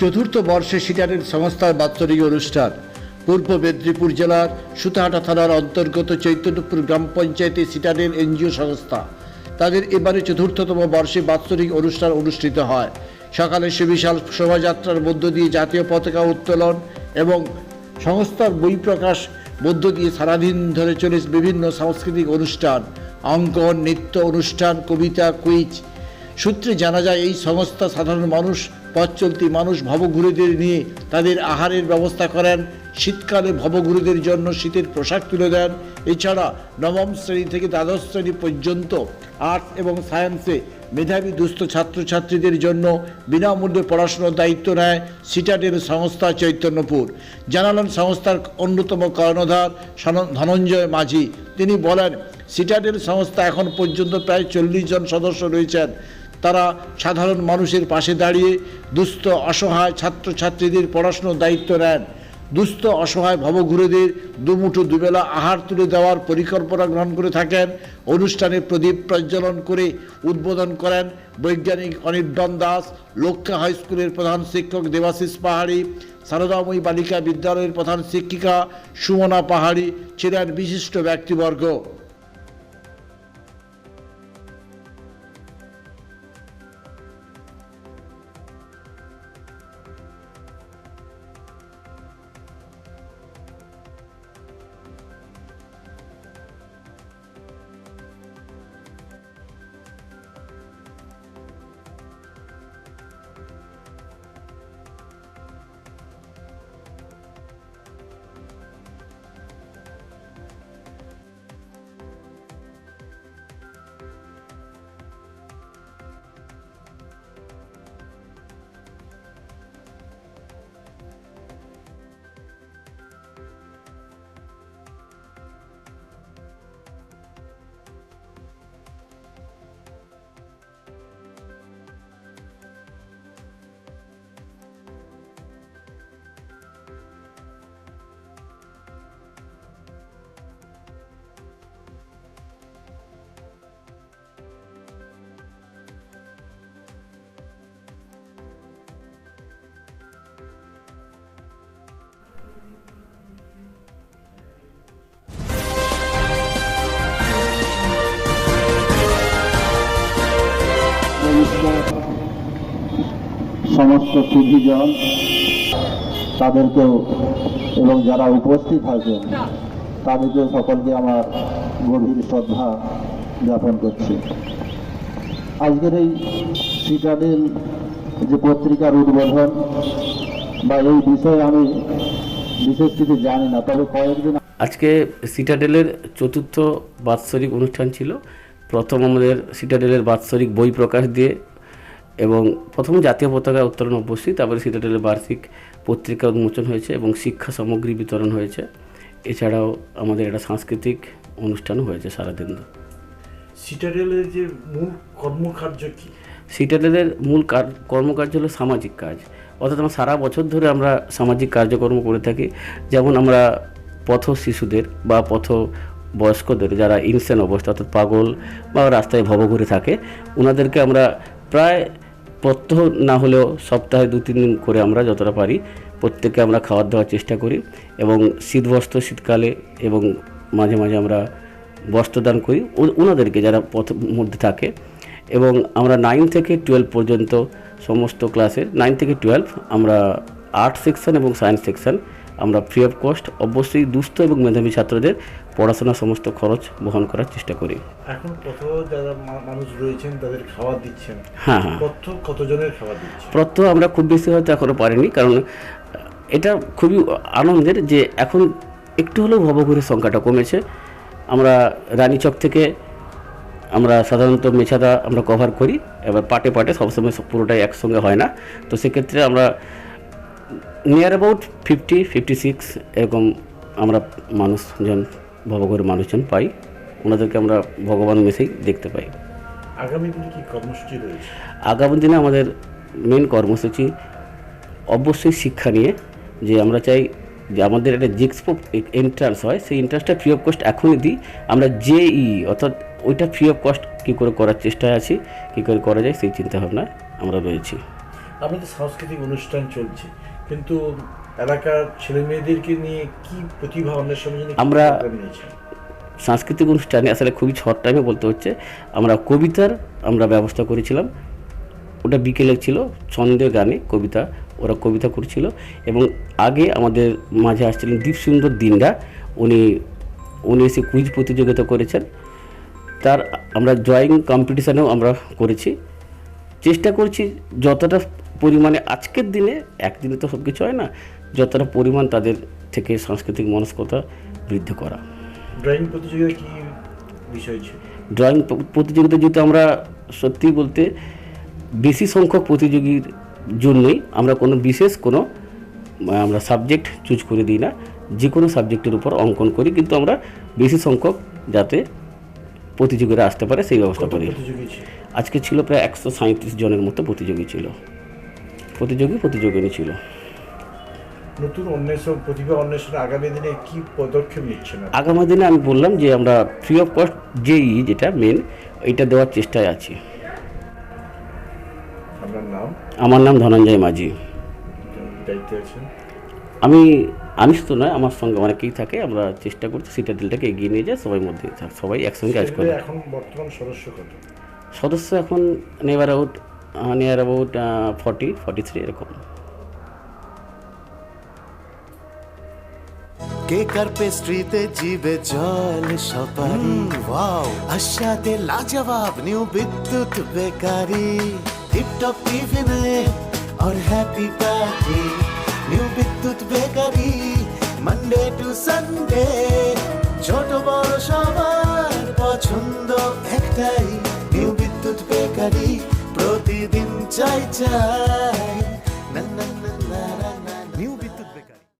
চতুর্থ বর্ষে সিটারের সংস্থার বাৎসরিক অনুষ্ঠান। পূর্ব মেদিনীপুর জেলার সুতাহাটা থানার অন্তর্গত চৈতন্যপুর গ্রাম পঞ্চায়েতে সিটারের এনজিও সংস্থা। তাদের এবারে চতুর্থতম বর্ষে বাৎসরিক অনুষ্ঠান অনুষ্ঠিত হয়। সকালে সে বিশাল শোভাযাত্রার মধ্য দিয়ে জাতীয় পতাকা উত্তোলন এবং সংস্থার বই প্রকাশ, মধ্য দিয়ে সারাদিন ধরে চলে বিভিন্ন সাংস্কৃতিক অনুষ্ঠান, অঙ্কন, নৃত্য অনুষ্ঠান, কবিতা, কুইজ। সূত্রে জানা যায়, এই সংস্থা সাধারণ মানুষ পথ চলতি মানুষ ভবঘুরেদের নিয়ে তাদের আহারের ব্যবস্থা করেন। শীতকালে ভবঘুরেদের জন্য শীতের পোশাক তুলে দেন। এছাড়া নবম শ্রেণি থেকে দ্বাদশ শ্রেণি পর্যন্ত আর্টস এবং সায়েন্সে মেধাবী দুস্থ ছাত্রছাত্রীদের জন্য বিনামূল্যে পড়াশোনার দায়িত্ব নেয় সিটাডের সংস্থা চৈতন্যপুর। জানালেন সংস্থার অন্যতম কর্ণধার ধনঞ্জয় মাঝি। তিনি বলেন সিটাডের সংস্থা এখন পর্যন্ত প্রায় চল্লিশ জন সদস্য রয়েছেন। তারা সাধারণ মানুষের পাশে দাঁড়িয়ে দুস্থ, অসহায় ছাত্রছাত্রীদের পড়াশোনার দায়িত্ব নেন। দুস্থ, অসহায় ভবঘুরেদের দুমুঠো দুবেলা আহার তুলে দেওয়ার পরিকল্পনা গ্রহণ করে থাকেন। অনুষ্ঠানে প্রদীপ প্রজ্বলন করে উদ্বোধন করেন বৈজ্ঞানিক অনির্বাণ দাস লক্ষ্যা হাই স্কুলের প্রধান শিক্ষক দেবাশিস পাহাড়ি, সারদাময়ী বালিকা বিদ্যালয়ের প্রধান শিক্ষিকা সুমনা পাহাড়ি ছিলেন বিশিষ্ট ব্যক্তিবর্গ। সমস্ত সুধীজন তাদেরকেও এবং যারা উপস্থিত আছেন তাদেরকে সকলকে আমার গভীর শ্রদ্ধা জ্ঞাপন করছি। আজকের এই সিটাডেল যে পত্রিকার উদ্বোধন বা এই বিষয়ে আমি বিশেষ কিছু জানি না, তবে কয়েকদিন আজকে সিটাডেলের চতুর্থ বাৎসরিক অনুষ্ঠান ছিল। প্রথম আমাদের সিটাডেলের বাৎসরিক বই প্রকাশ দিয়ে এবং প্রথম জাতীয় পতাকা উত্তোলন অবশ্যই তারপরে সিটাডেলের বার্ষিক পত্রিকা উন্মোচন হয়েছে এবং শিক্ষা সামগ্রী বিতরণ হয়েছে। এছাড়াও আমাদের একটা সাংস্কৃতিক অনুষ্ঠানও হয়েছে সারাদিন সিটাডেলের যে মূল কর্মকার্য কি? সিটাডেলের মূল কার কর্মকার্য হলো সামাজিক কাজ। অর্থাৎ আমরা সারা বছর ধরে আমরা সামাজিক কার্যকর্ম করে থাকি। যেমন আমরা পথ শিশুদের বা পথ বয়স্কদের যারা ইনসেন অবস্থা অর্থাৎ পাগল বা রাস্তায় ভবঘুরে থাকে ওনাদেরকে আমরা প্রায় প্রত্যহ না হলেও সপ্তাহে দু, তিন দিন করে আমরা যতটা পারি প্রত্যেককে আমরা খাবার দেওয়ার চেষ্টা করি এবং শীত বস্ত্র শীতকালে এবং মাঝে মাঝে আমরা বস্ত্র দান করি ওনাদেরকে যারা পথ মধ্যে থাকে এবং আমরা নাইন থেকে টুয়েলভ পর্যন্ত সমস্ত ক্লাসের নাইন থেকে টুয়েলভ আমরা আর্ট সেকশন এবং সায়েন্স সেকশন আমরা ফ্রি অফ কস্ট অবশ্যই দুস্থ এবং মেধাবী ছাত্রদের পড়াশোনার সমস্ত খরচ বহন করার চেষ্টা করি। এখন কত যারা মানুষ রয়েছেন তাদের খাবার দিচ্ছেন? হ্যাঁ হ্যাঁ। কত কতজনের খাবার দিচ্ছেন? প্রত্যহ আমরা খুব বেশি হয়তো এখনও পারিনি কারণ এটা খুবই আনন্দের যে এখন একটু হলেও ভবঘুরের সংখ্যাটা কমেছে। আমরা রানীচক থেকে আমরা সাধারণত মেছাদা আমরা কভার করি এবার পাটে পাটে সবসময় পুরোটাই একসঙ্গে হয় না। তো সেক্ষেত্রে আমরা near about fifty fifty six এরকম আমরা মানুষজন ভবঘুরের মানুষজন পাই। ওনাদেরকে আমরা ভগবান মেসেই দেখতে পাই। আগামী দিনে কি কর্মসূচি রয়েছে? আগামী দিনে আমাদের মেন কর্মসূচি অবশ্যই শিক্ষা নিয়ে যে আমরা চাই যে আমাদের একটা জিক্সপো এন্ট্রান্স হয়। সেই এন্ট্রান্সটা ফ্রি অফ কস্ট এখনই দিই। আমরা জেই অর্থাৎ ওইটা ফ্রি অফ কস্ট কী করে করার চেষ্টায় আছি কী করে করা যায় সেই চিন্তাভাবনায় আমরা রয়েছি। আপনাদের সাংস্কৃতিক অনুষ্ঠান চলছে। কিন্তু এলাকার ছেলে মেয়েদেরকে নিয়ে কি প্রতিভা অন্বেষণের জন্য আমরা- সাংস্কৃতিক অনুষ্ঠানে আসলে খুবই শর্ট টাইমে বলতে হচ্ছে আমরা কবিতার আমরা ব্যবস্থা করেছিলাম। ওটা বিকেলে ছিল ছন্দের গানে কবিতা ওরা কবিতা করছিল এবং আগে আমাদের মাঝে আসছিলেন দীপসুন্দর দিনডা উনি উনি এসে কুইজ প্রতিযোগিতা করেছেন। তার আমরা ড্রয়িং কম্পিটিশানেও আমরা করেছি। চেষ্টা করছি যতটা পরিমাণে আজকের দিনে একদিনে তো সব কিছু হয় না যতটা পরিমাণ তাদের থেকে সাংস্কৃতিক মনস্কতা বৃদ্ধি করা। ড্রয়িং প্রতিযোগিতা কি বিষয় ছিল? ড্রয়িং প্রতিযোগিতা যেহেতু আমরা সত্যি বলতে বেশি সংখ্যক প্রতিযোগীর জন্যই আমরা কোনো বিশেষ কোনো আমরা সাবজেক্ট চুজ করে দিই না যে কোনো সাবজেক্টের উপর অঙ্কন করি কিন্তু আমরা বেশি সংখ্যক যাতে প্রতিযোগীরা আসতে পারে সেই ব্যবস্থা করি। আজকে ছিল প্রায় একশো সাঁত্রিশ জনের মতো প্রতিযোগী ছিল। প্রতিযোগী প্রতিযোগিনী ছিল। নতুন অন্বেষণ প্রতিভা অন্বেষণে আগামী দিনে কি পদক্ষেপ নিচ্ছেন? আগামী দিনে আমি বললাম যে আমরা ফ্রি অফ কস্ট যেই যেটা মেন এটা দেওয়ার চেষ্টায় আছি। আপনার নাম? আমার নাম ধনঞ্জয় মাঝি। দায়িত্বে আছেন? আমি আমি শুধু নয় আমার সঙ্গে অনেকেই থাকে আমরা চেষ্টা করছি সিটা দিলটাকে এগিয়ে নিয়ে যায় সবাই মধ্যে সবাই একসঙ্গে কাজ করে। এখন বর্তমান সদস্য কত? সদস্য এখন near about near about forty forty three এরকম কেক আর পেস্ট্রিতে জিবে জল সপারি ওয়াও আশাতে লাজবাব নিউ বিদ্যুৎ বেকারি টিপটপ টিফিনে और happy party new Bidyut bakery Monday to Sunday ছোট বড় সবার পছন্দ একটাই নিউ বিদ্যুৎ বেকারি প্রতিদিন চাই চাই